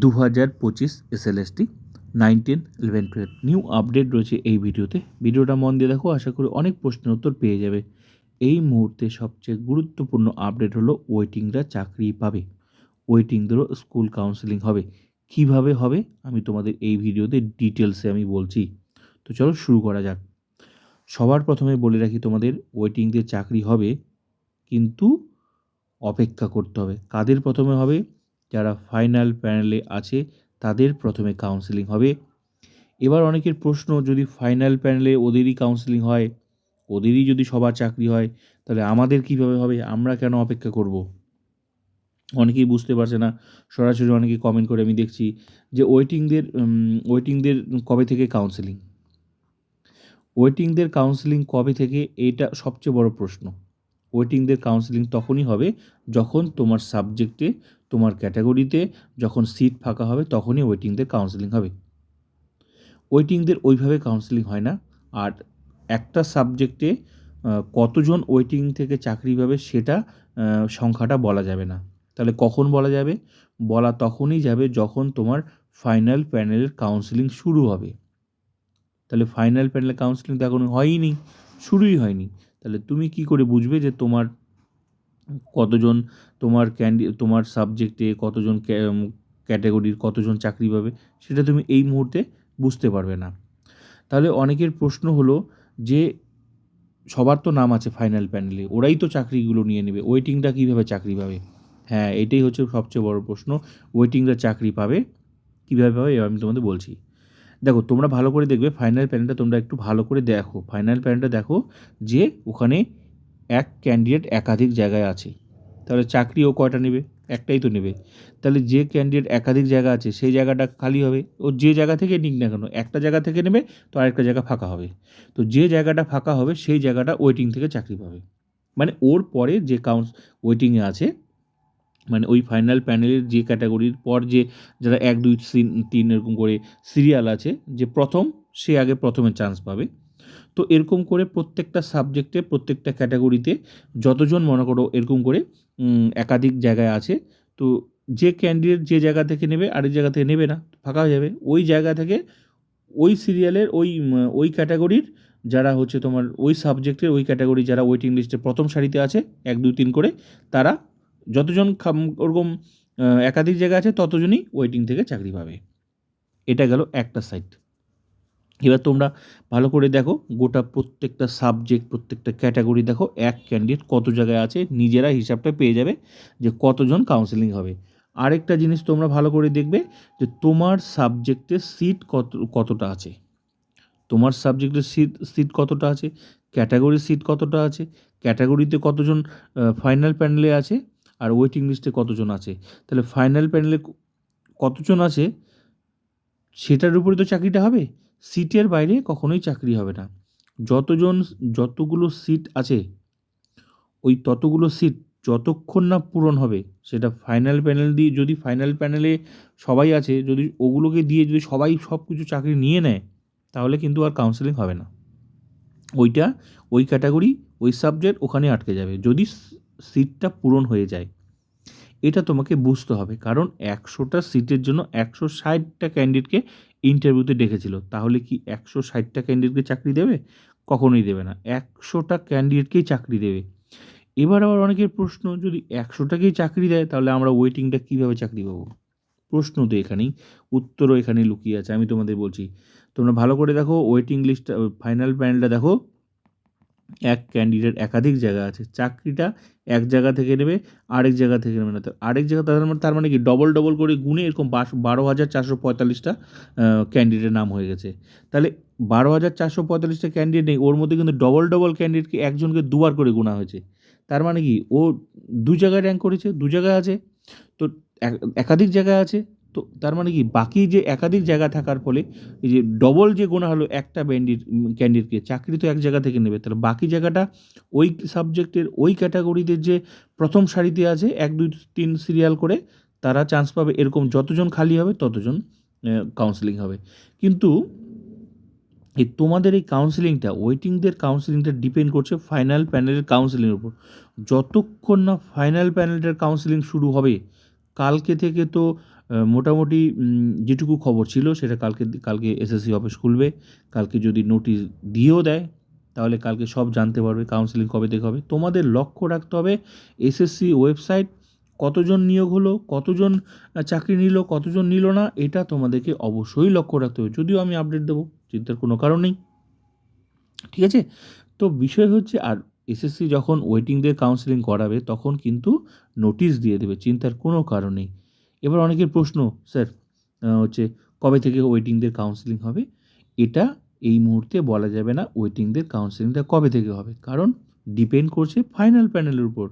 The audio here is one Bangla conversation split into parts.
দু হাজার পঁচিশ SLST nine ten eleven twelve new update রয়েছে এই ভিডিওতে। ভিডিওটা মন দিয়ে দেখো, আশা করি অনেক প্রশ্নের উত্তর পেয়ে যাবে। এই মুহূর্তে সবচেয়ে গুরুত্বপূর্ণ আপডেট হলো ওয়েটিংরা চাকরি পাবে। ওয়েটিংদেরও স্কুল কাউন্সেলিং হবে। কীভাবে হবে, আমি তোমাদের এই ভিডিওতে ডিটেলসে আমি বলছি। তো চলো শুরু করা যাক। সবার প্রথমে বলে রাখি তোমাদের ওয়েটিংদের চাকরি হবে, কিন্তু অপেক্ষা করতে হবে। কাদের প্রথমে হবে? যারা ফাইনাল প্যানেলে আছে, তাদের প্রথমে কাউন্সেলিং হবে। এবার অনেকের প্রশ্ন, যদি ফাইনাল প্যানেলে ওদেরই কাউন্সেলিং হয়, ওদেরই যদি সবার চাকরি হয়, তাহলে আমাদের কীভাবে হবে? আমরা কেন অপেক্ষা করব? অনেকেই বুঝতে পারছে না। সরাসরি অনেকে কমেন্ট করে আমি দেখছি যে ওয়েটিংদের ওয়েটিংদের কবে থেকে কাউন্সেলিং ওয়েটিংদের কাউন্সেলিং কবে থেকে? এটা সবচেয়ে বড় প্রশ্ন। ওয়েটিংদের কাউন্সেলিং তখনই হবে যখন তোমার সাবজেক্টে তোমার ক্যাটাগরিতে যখন সিট ফাঁকা হবে তখনই ওয়েটিংদের কাউন্সেলিং হবে। ওয়েটিংদের ওইভাবে কাউন্সেলিং হয় না। আর একটা সাবজেক্টে কতজন ওয়েটিং থেকে চাকরি পাবে সেটা সংখ্যাটা বলা যাবে না। তাহলে কখন বলা যাবে? বলা তখনই যাবে যখন তোমার ফাইনাল প্যানেলের কাউন্সেলিং শুরু হবে। তাহলে ফাইনাল প্যানেলের কাউন্সেলিং তো এখনও হয়ই নি, শুরুই হয়নি। তাহলে তুমি কি করে বুঝবে যে তোমার কতজন তোমার ক্যান্ডি তোমার সাবজেক্টে কতজন ক্যাটাগরির কতজন চাকরি পাবে? সেটা তুমি এই মুহূর্তে বুঝতে পারবে না। তাহলে অনেকের প্রশ্ন হলো যে সবার তো নাম আছে ফাইনাল প্যানেলে ওরাই তো চাকরিগুলো নিয়ে নেবে ওয়েটিংটা কীভাবে চাকরি পাবে? হ্যাঁ এটাই হচ্ছে সবচেয়ে বড় প্রশ্ন ওয়েটিংরা চাকরি পাবে, কীভাবে পাবে আমি তোমাদের বলছি। দেখো, তোমরা ভালো করে দেখবে ফাইনাল প্যানেলটা তোমরা একটু ভালো করে দেখো। ফাইনাল প্যানেলটা দেখো যে ওখানে এক ক্যান্ডিডেট একাধিক জায়গায় আছে। তাহলে চাকরিও কয়টা নেবে? একটাই তো নেবে। তাহলে যে ক্যান্ডিডেট একাধিক জায়গা আছে, সেই জায়গাটা খালি হবে। ও যে জায়গা থেকে নিক না কেন, একটা জায়গা থেকে নেবে তো আরেকটা জায়গা ফাঁকা হবে। তো যে জায়গাটা ফাঁকা হবে, সেই জায়গাটা ওয়েটিং থেকে চাকরি পাবে। মানে ওর পরে যে কাউন্স ওয়েটিংয়ে আছে মানে ওই ফাইনাল প্যানেলের যে ক্যাটাগরির পর যে যারা এক, দুই, তিন এরকম করে সিরিয়াল আছে, যে প্রথম, সে আগে প্রথমে চান্স পাবে। তো এরকম করে প্রত্যেকটা সাবজেক্টে প্রত্যেকটা ক্যাটাগরিতে যতজন মনে করো এরকম করে একাধিক জায়গায় আছে, তো যে ক্যান্ডিডেট যে জায়গা থেকে নেবে, আরেক জায়গা থেকে নেবে না, ফাঁকা হয়ে যাবে। ওই জায়গা থেকে ওই সিরিয়ালের ওই ওই ক্যাটাগরির যারা হচ্ছে তোমার, ওই সাবজেক্টের ওই ক্যাটাগরি যারা ওয়েটিং লিস্টে প্রথম সারিতে আছে, এক, দুই, তিন করে, তারা যতজন ওরকম একাধিক জায়গা আছে, ততজনই ওয়েটিং থেকে চাকরি পাবে। এটা গেল একটা সাইড এবার তোমরা ভালো করে দেখো, গোটা প্রত্যেকটা সাবজেক্ট প্রত্যেকটা ক্যাটাগরি দেখো, এক ক্যান্ডিডেট কত জায়গায় আছে, নিজেরা হিসাবটা পেয়ে যাবে যে কতজন কাউন্সেলিং হবে। আরেকটা জিনিস তোমরা ভালো করে দেখবে যে তোমার সাবজেক্টে সিট কত, কতটা আছে। তোমার সাবজেক্টের সিট সিট কতটা আছে ক্যাটাগরির সিট কতটা আছে ক্যাটাগরিতে কতজন ফাইনাল প্যানেলে আছে আর ওয়েটিং লিস্টে কতজন আছে? তাহলে ফাইনাল প্যানেলে কতজন আছে? সেটার উপরে তো চাকরিটা হবে। সিটের বাইরে কখনোই চাকরি হবে না। যতজন, যতগুলো সিট আছে, ওই ততগুলো সিট যতক্ষণ না পূরণ হবে, সেটা ফাইনাল প্যানেল দিয়ে যদি ফাইনাল প্যানেলে সবাই আছে, যদি ওগুলোকে দিয়ে যদি সবাই সব কিছু চাকরি নিয়ে নেয়, তাহলে কিন্তু আর কাউন্সেলিং হবে না। ওইটা ওই ক্যাটাগরি ওই সাবজেক্ট ওখানে আটকে যাবে। যদি সিটটা পূরণ হয়ে যায়। এটা তোমাকে বুঝতে হবে, কারণ একশোটা সিটের জন্য একশো ষাটটা ক্যান্ডিডেটকে ইন্টারভিউতে ডেকেছিল। তাহলে কি একশো ষাটটা ক্যান্ডিডেটকে চাকরি দেবে? কখনোই দেবে না। একশোটা ক্যান্ডিডেটকেই চাকরি দেবে। এবার আবার অনেকের প্রশ্ন, যদি একশোটাকেই চাকরি দেয়, তাহলে আমরা ওয়েটিংটা কীভাবে চাকরি পাবো? প্রশ্ন তো এখানেই, উত্তরও এখানে লুকিয়ে আছে। আমি তোমাদের বলছি, তোমরা ভালো করে দেখো ওয়েটিং লিস্টটা ফাইনাল প্যানেলটা দেখো এক ক্যান্ডিডেট একাধিক জায়গা আছে, চাকরিটা এক জায়গা থেকে নেবে, আরেক জায়গা থেকে নেবে না। তো আরেক জায়গা তার মানে তার মানে কি? ডবল ডবল করে গুণে এরকম বারো হাজার চারশো পঁয়তাল্লিশটা ক্যান্ডিডেটের নাম হয়ে গেছে। তাহলে বারো হাজার চারশো পঁয়তাল্লিশটা ক্যান্ডিডেট নেই, ওর মধ্যে কিন্তু ডবল ডবল ক্যান্ডিডেটকে একজনকে দুবার করে গোনা হয়েছে। তার মানে কি? ও দু জায়গায় র্যাঙ্ক করেছে, দু জায়গায় আছে, তো এক- একাধিক জায়গায় আছে তো তার মানে কি, বাকি যে একাধিক জায়গা থাকার ফলে এই যে ডবল যে গোনা হলো একটা ব্যান্ডিট ক্যান্ডিডেটকে চাকরি তো এক জায়গা থেকে নেবে। তাহলে বাকি জায়গাটা ওই সাবজেক্টের ওই ক্যাটাগরিতে যে প্রথম সারিতে আছে, এক, দুই, তিন সিরিয়াল করে তারা চান্স পাবে, এরকম যতজন খালি হবে ততজন কাউন্সেলিং হবে। কিন্তু এই তোমাদের এই কাউন্সেলিংটা ওয়েটিংদের কাউন্সেলিংটা ডিপেন্ড করছে ফাইনাল প্যানেলের কাউন্সেলিংয়ের উপর। যতক্ষণ না ফাইনাল প্যানেলটার কাউন্সেলিং শুরু হবে, কালকে থেকে তো মোটামুটি যেটুকু খবর ছিল সেটা কালকে কালকে এসএসসি অফিস খুলবে। কালকে যদি নোটিশ দিয়েও দেয়, তাহলে কালকে সব জানতে পারবে কাউন্সেলিং কবে থেকে হবে। তোমাদের লক্ষ্য রাখতে হবে এসএসসি ওয়েবসাইট কতজন নিয়োগ হলো, কতজন চাকরি নিল, কতজন নিল না, এটা তোমাদেরকে অবশ্যই লক্ষ্য রাখতে হবে। যদিও আমি আপডেট দেবো, চিন্তার কোনো কারণ নেই। ঠিক আছে? তো বিষয় হচ্ছে, আর এসএসসি যখন ওয়েটিংদের কাউন্সেলিং করাবে, তখন কিন্তু নোটিশ দিয়ে দেবে, চিন্তার কোনো কারণ নেই। এবার অনেকের প্রশ্ন, স্যার হচ্ছে কবে থেকে ওয়েটিংদের কাউন্সেলিং হবে? এটা এই মুহূর্তে বলা যাবে না ওয়েটিংদের কাউন্সেলিংটা কবে থেকে হবে। কারণ ডিপেন্ড করছে ফাইনাল প্যানেলের উপর।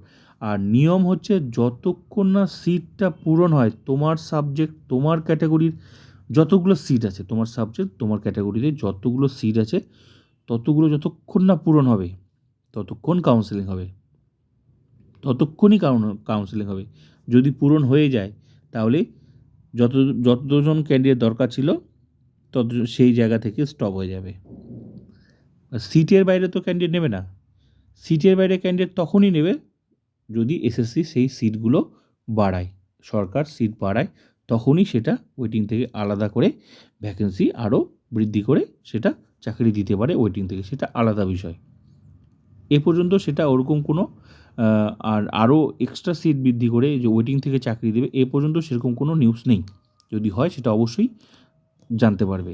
আর নিয়ম হচ্ছে যতক্ষণ না সিটটা পূরণ হয়, তোমার সাবজেক্ট তোমার ক্যাটাগরির যতগুলো সিট আছে, তোমার সাবজেক্ট তোমার ক্যাটাগরিতে যতগুলো সিট আছে, ততগুলো যতক্ষণ না পূরণ হবে, ততক্ষণ কাউন্সেলিং হবে। ততক্ষণই কাউন্সেলিং হবে। যদি পূরণ হয়ে যায় তাহলে যত যতজন ক্যান্ডিডেট দরকার ছিল, তত সেই জায়গা থেকে স্টপ হয়ে যাবে। সিটের বাইরে তো ক্যান্ডিডেট নেবে না। সিটের বাইরে ক্যান্ডিডেট তখনই নেবে যদি এসএসসি সেই সিটগুলো বাড়ায়। সরকার সিট বাড়ায়, তখনই সেটা ওয়েটিং থেকে আলাদা করে ভ্যাকেন্সি আরও বৃদ্ধি করে সেটা চাকরি দিতে পারে ওয়েটিং থেকে। সেটা আলাদা বিষয়। এ পর্যন্ত সেটা ওরকম কোনো আর আরও এক্সট্রা সিট বৃদ্ধি করে যে ওয়েটিং থেকে চাকরি দেবে, এ পর্যন্ত সেরকম কোনো নিউজ নেই। যদি হয় সেটা অবশ্যই জানতে পারবে।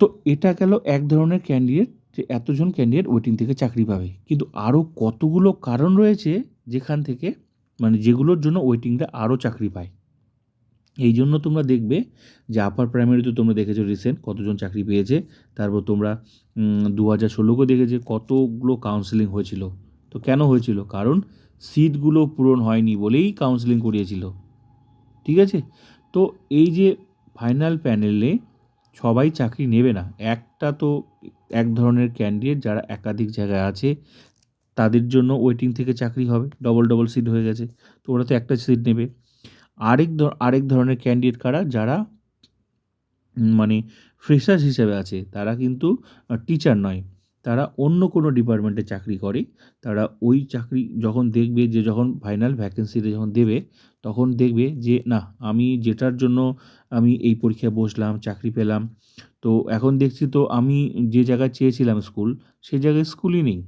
তো এটা গেল এক ধরনের ক্যান্ডিডেট যে এতজন ক্যান্ডিডেট ওয়েটিং থেকে চাকরি পাবে। কিন্তু আরও কতগুলো কারণ রয়েছে যেখান থেকে মানে যেগুলোর জন্য ওয়েটিংটা আরও চাকরি পায়। এই জন্য তোমরা দেখবে যে আপার প্রাইমারিতে তোমরা দেখেছ রিসেন্ট কতজন চাকরি পেয়েছে, তারপর তোমরা দু হাজার ষোলোকে দেখেছে কতগুলো কাউন্সেলিং হয়েছিল। তো কেন হয়েছিল? কারণ সিটগুলো পূরণ হয়নি বলেই কাউন্সেলিং করিয়েছিল। ঠিক আছে? তো এই যে ফাইনাল প্যানেলে সবাই চাকরি নেবে না, একটা তো এক ধরনের ক্যান্ডিডেট যারা একাধিক জায়গায় আছে, তাদের জন্য ওয়েটিং থেকে চাকরি হবে ডবল ডবল সিট হয়ে গেছে। তো ওরা তো একটা সিট নেবে। আরেক আরেক ধরনের ক্যান্ডিডেট কারা? যারা মানে ফ্রেশার্স হিসেবে আছে। তারা কিন্তু টিচার নয়। তারা অন্য কোনো ডিপার্টমেন্টে চাকরি করে। তারা ওই চাকরি যখন দেখবে যে, যখন ফাইনাল ভ্যাকেন্সিতে যখন দেবে, তখন দেখবে যে, না, আমি যেটার জন্য আমি এই পরীক্ষায় বসলাম, চাকরি পেলাম। তো এখন দেখছি তো আমি যে জায়গায় চেয়েছিলাম স্কুল সেই জায়গায় স্কুলই নেই।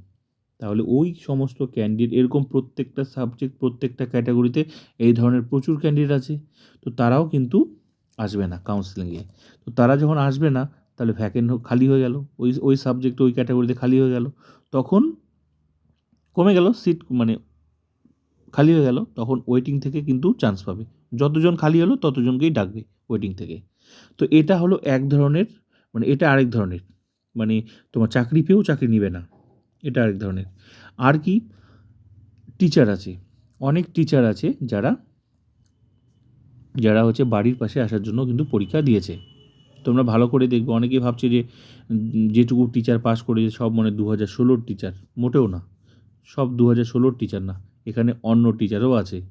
তাহলে ওই সমস্ত ক্যান্ডিডেট এরকম প্রত্যেকটা সাবজেক্ট প্রত্যেকটা ক্যাটাগরিতে এই ধরনের প্রচুর ক্যান্ডিডেট আছে। তো তারাও কিন্তু আসবে না কাউন্সিলিংয়ে তো তারা যখন আসবে না, তাহলে ভ্যাকেন্ট খালি হয়ে গেল। ওই ওই সাবজেক্ট ওই ক্যাটাগরিতে খালি হয়ে গেল। তখন কমে গেল সিট মানে খালি হয়ে গেল, তখন ওয়েটিং থেকে কিন্তু চান্স পাবে। যতজন খালি হলো, ততজনকেই ডাকবে ওয়েটিং থেকে। তো এটা হলো এক ধরনের মানে এটা আরেক ধরনের। মানে তোমার চাকরি পেয়েও চাকরি নিবে না। এটা আরেক ধরনের। আর কি? টিচার আছে। অনেক টিচার আছে যারা যারা হচ্ছে বাড়ির পাশে আসার জন্য কিন্তু পরীক্ষা দিয়েছে। তোমরা ভালো করে দেখবে। অনেকেই ভাবছে যে, যেটুকু টিচার পাস করেছে সব মানে দু হাজার ষোলোর টিচার মোটেও না। সব দু হাজার ষোলোর টিচার না। এখানে অন্য টিচারও আছে।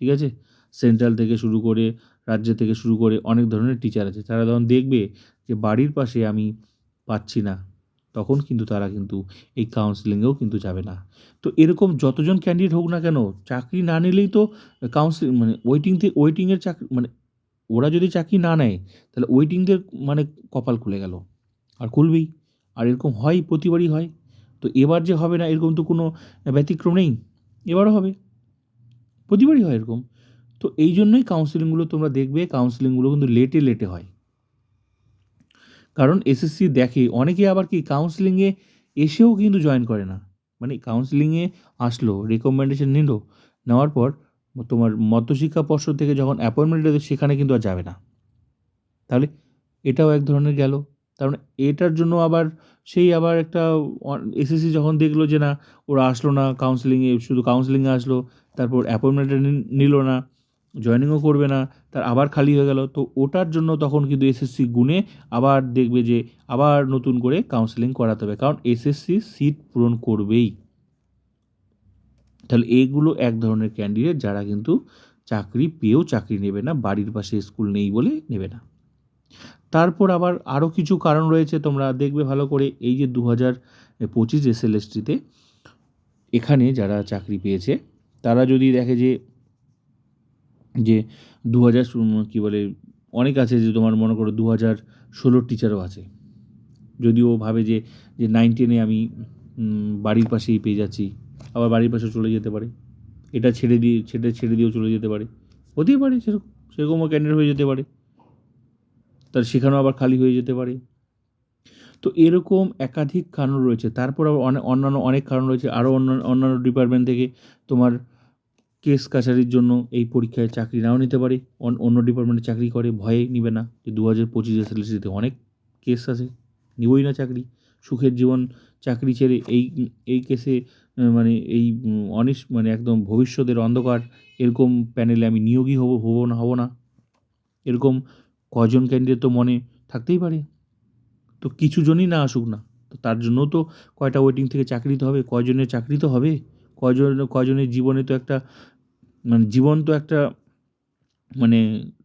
ঠিক আছে? সেন্ট্রাল থেকে শুরু করে রাজ্য থেকে শুরু করে অনেক ধরনের টিচার আছে। তারা যখন দেখবে যে বাড়ির পাশে আমি পাচ্ছি না তখন কিন্তু তারা কিন্তু এই কাউন্সিলিংয়েও কিন্তু যাবে না। তো এরকম যতজন ক্যান্ডিডেট হোক না কেন, চাকরি না নিলেই তো কাউন্সিলিং মানে ওয়েটিং থেকে ওয়েটিংয়ের চাকরি মানে ওরা যদি চাকরি না নেয়, তাহলে ওয়েটিংদের মানে কপাল খুলে গেল। আর খুলবেই। আর এরকম হয়, প্রতিবারই হয়। তো এবার যে হবে না, এরকম তো কোনো ব্যতিক্রম নেই। এবারও হবে। প্রতিবারই হয় এরকম। তো এই জন্যই কাউন্সিলিংগুলো তোমরা দেখবে কাউন্সিলিংগুলো কিন্তু লেটে লেটে হয়। কারণ এসএসসি দেখে অনেকে আবার কি কাউন্সিলিংয়ে এসেও কিন্তু জয়েন করে না। মানে কাউন্সিলিংয়ে আসলো রেকমেন্ডেশন নিল, নেওয়ার পর তোমার মধ্যশিক্ষা পর্ষদ থেকে যখন অ্যাপয়েন্টমেন্ট দেবে সেখানে কিন্তু আর যাবে না। তাহলে এটাও এক ধরনের গেল। তার মানে এটার জন্য আবার সেই আবার একটা এসএসসি যখন দেখল যে না, ওরা আসলো না কাউন্সিলিংয়ে শুধু কাউন্সিলিংয়ে আসলো, তারপর অ্যাপয়েন্টমেন্টটা নিল না। জয়েনিংও করবে না, তার আবার খালি হয়ে গেল। তো ওটার জন্য তখন কিন্তু এসএসসি গুনে আবার দেখবে যে আবার নতুন করে কাউন্সেলিং করাতে হবে, কারণ এসএসসি সিট পূরণ করবেই। তাহলে এইগুলো এক ধরনের ক্যান্ডিডেট যারা কিন্তু চাকরি পেয়েও চাকরি নেবে না, বাড়ির পাশে স্কুল নেই বলে নেবে না। তারপর আবার আরও কিছু কারণ রয়েছে, তোমরা দেখবে ভালো করে। এই যে দু হাজার পঁচিশ এসএলএসটিতে এখানে যারা চাকরি পেয়েছে, তারা যদি দেখে যে যে দু হাজার কী বলে, অনেক আছে যে তোমার মনে করো দু হাজার ষোলোর টিচারও আছে। যদিও ভাবে যে যে নাইন টেনে আমি বাড়ির পাশেই পেয়ে যাচ্ছি, আবার বাড়ির পাশে চলে যেতে পারে। এটা ছেড়ে দিয়ে, ছেড়ে ছেড়ে দিয়েও চলে যেতে পারে। হতেই পারে সেরকম সেরকমও ক্যান্ডিডেট হয়ে যেতে পারে। তার সেখানেও আবার খালি হয়ে যেতে পারে। তো এরকম একাধিক কারণ রয়েছে। তারপর আবার অনেক অন্যান্য অনেক কারণ রয়েছে। আরও অন্য, অন্যান্য ডিপার্টমেন্ট থেকে তোমার কেস কাছারির জন্য এই পরীক্ষায় চাকরি নাও নিতে পারে। অন- অন্য ডিপার্টমেন্টে চাকরি করে, ভয়ে নিবে না যে দু হাজার পঁচিশ এসএলসিতে অনেক কেস আছে, নিবই না চাকরি। সুখের জীবন, চাকরি ছেড়ে এই এই কেসে মানে এই অনিস মানে একদম ভবিষ্যতের অন্ধকার, এরকম প্যানেলে আমি নিয়োগই হব, হব না, হব না। এরকম কজন ক্যান্ডিডেট তো মনে থাকতেই পারে। তো কিছু জনই না আসুক না। তো তার জন্য তো কয়টা ওয়েটিং থেকে চাকরি তো হবে, কয়জনের চাকরি তো হবে? কয়জন কয়জনের জীবনে তো একটা মানে জীবন তো একটা মানে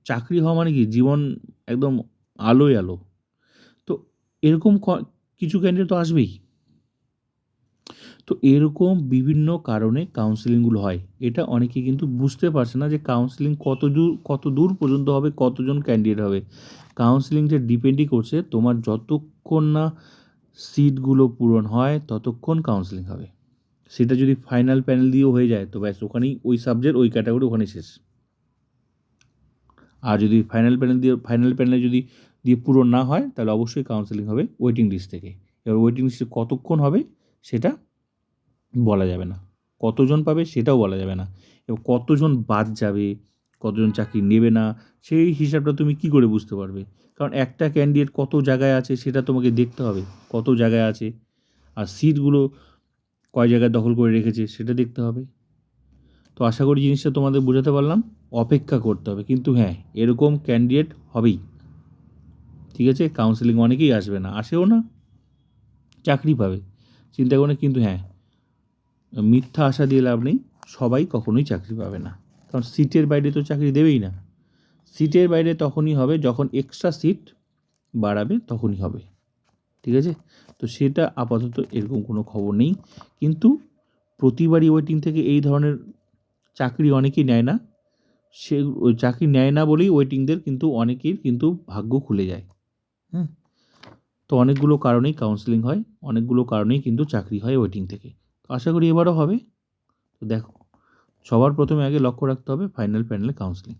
চাকরি হওয়া মানে কি? জীবন একদম আলোয় আলো। তো এরকম কিছু ক্যান্ডিডেট তো আসবেই। তো এরকম বিভিন্ন কারণে কাউন্সেলিংগুলো হয়। এটা অনেকে কিন্তু বুঝতে পারছে না যে কাউন্সেলিং কত দূর কত দূর পর্যন্ত হবে, কতজন ক্যান্ডিডেট হবে। কাউন্সেলিংটা ডিপেন্ডই করছে তোমার যতক্ষণ না সিটগুলো পূরণ হয়, ততক্ষণ কাউন্সেলিং হবে। সেটা যদি ফাইনাল প্যানেল দিয়েও হয়ে যায়, তো ব্যাস ওখানেই ওই সাবজেক্ট ওই ক্যাটাগরি ওখানে শেষ। আর যদি ফাইনাল প্যানেল দিয়ে ফাইনাল প্যানেলে যদি দিয়ে পূরণ না হয়, তাহলে অবশ্যই কাউন্সেলিং হবে ওয়েটিং লিস্ট থেকে। এবার ওয়েটিং লিস্টে কতক্ষণ হবে, সেটা বলা যাবে না। কতজন পাবে, সেটাও বলা যাবে না। এবার কতজন বাদ যাবে, কতজন চাকরি নেবে না, সেই হিসাবটা তুমি কি করে বুঝতে পারবে? কারণ একটা ক্যান্ডিডেট কত জায়গায় আছে, সেটা তোমাকে দেখতে হবে, কত জায়গায় আছে। আর সিটগুলো কয় জায়গায় দখল করে রেখেছে সেটা দেখতে হবে। তো আশা করি জিনিসটা তোমাদের বোঝাতে পারলাম, অপেক্ষা করতে হবে। কিন্তু হ্যাঁ এরকম ক্যান্ডিডেট হবেই। ঠিক আছে? কাউন্সেলিং অনেকেই আসবে না, আসেও না, চাকরি পাবে। চিন্তা করে কিন্তু হ্যাঁ মিথ্যা আশা দিয়ে লাভ নেই, সবাই কখনোই চাকরি পাবে না। কারণ সিটের বাইরে তো চাকরি দেবেই না। সিটের বাইরে তখনই হবে, যখন এক্সট্রা সিট বাড়াবে, তখনই হবে। ঠিক আছে? তো সেটা আপাতত এরকম কোনো খবর নেই। কিন্তু প্রতিবারই ওয়েটিং থেকে এই ধরনের চাকরি অনেকেই নেয় না। সে ওই চাকরি নেয় না বলেই ওয়েটিংদের কিন্তু অনেকের কিন্তু ভাগ্য খুলে যায়। হ্যাঁ তো অনেকগুলো কারণেই কাউন্সেলিং হয়, অনেকগুলো কারণেই কিন্তু চাকরি হয় ওয়েটিং থেকে। তো আশা করি এবারও হবে। তো দেখো, সবার প্রথমে আগে লক্ষ্য রাখতে হবে ফাইনাল প্যানেলে কাউন্সেলিং